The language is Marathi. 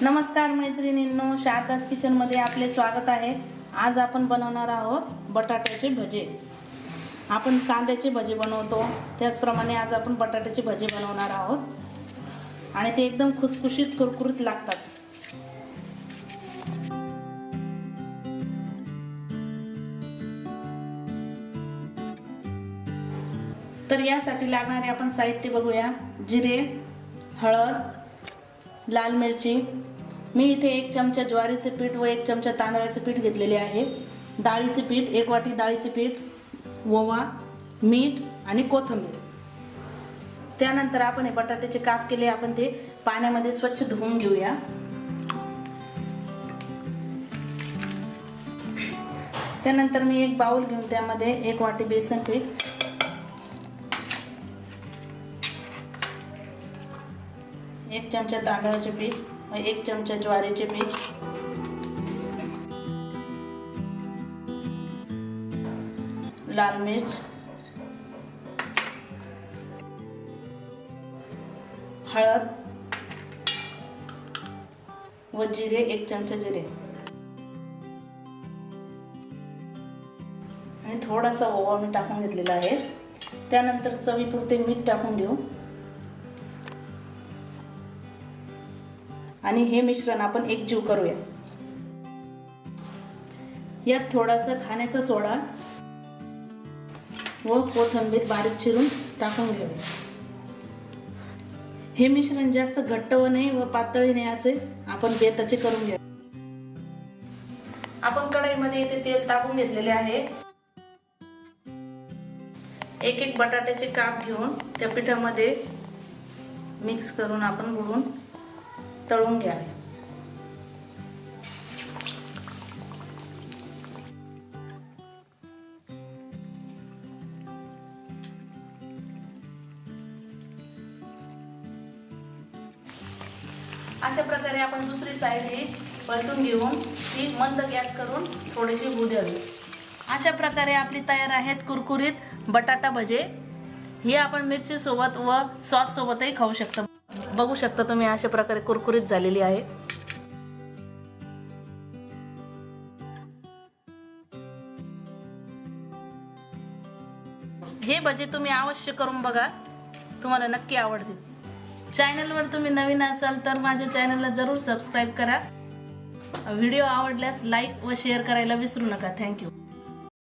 नमस्कार मैत्रिणींनो शारदास किचनमध्ये आपले स्वागत आहे. आज आपण बनवणार आहोत बटाट्याचे भजे. आपण कांद्याचे भजे बनवतो. त्याचप्रमाणे आज आपण बटाट्याचे भजे बनवणार आहोत. आणि ते एकदम खुसखुशीत कुरकुरीत लागतात. तर यासाठी लागणारे आपण साहित्य बघूया. जिरे हळद लाल मिरची. मी इथे एक चमचा ज्वारीचे पीठ व एक चमचा तांदळाचे पीठ घेतलेले आहे. डाळीचे पीठ एक वाटी डाळीचे पीठ ओवा मीठ आणि कोथिंबीर. त्यानंतर आपण हे बटाट्याचे काप केले आपण ते पाण्यामध्ये स्वच्छ धुवून घेऊया. त्यानंतर मी एक बाउल घेऊन त्यामध्ये एक वाटी बेसन पीठ एक चमचा तांदळाचे पीठ व एक चमचा ज्वारीचे पीठ. लाल मिर्च. हळद. व जिरे एक चमचा जिरे. आणि थोडासा ओवा मी टाकून घेतलेला आहे. त्यानंतर चवीपुरते मीठ टाकून घेऊ. आणि हे मिश्रण आपण एकजीव करूया. यात थोडासा खाण्याचा सोडा व कोथंबीर बारीक चिरून टाकून घेऊया. हे मिश्रण जास्त घट्ट व नाही व पातळी नाही असे आपण बेताचे करून घेऊ आपण कढईमध्ये इथे तेल टाकून घेतलेले आहे. एक एक बटाट्याचे काप घेऊन त्या पिठामध्ये मिक्स करून आपण बुडून तळून घ्यावे. अशा प्रकारे आपण दुसरी साईड ही पलटून घेऊन ती मंद गॅस करून थोडीशी होऊ द्यावी. अशा प्रकारे आपली तयार आहेत कुरकुरीत बटाटा भजे. हे आपण मिरची सोबत व सॉस सोबतही खाऊ शकतो. बघू शकता तुम्ही अशा प्रकारे कुरकुरीत झालेली आहे. हे भजे तुम्ही अवश्य करून बघा. तुम्हाला नक्की आवडतील. चॅनलवर तुम्ही नवीन असाल तर माझ्या चॅनलला जरूर सबस्क्राईब करा. व्हिडिओ आवडल्यास लाईक व शेअर करायला विसरू नका. थँक्यू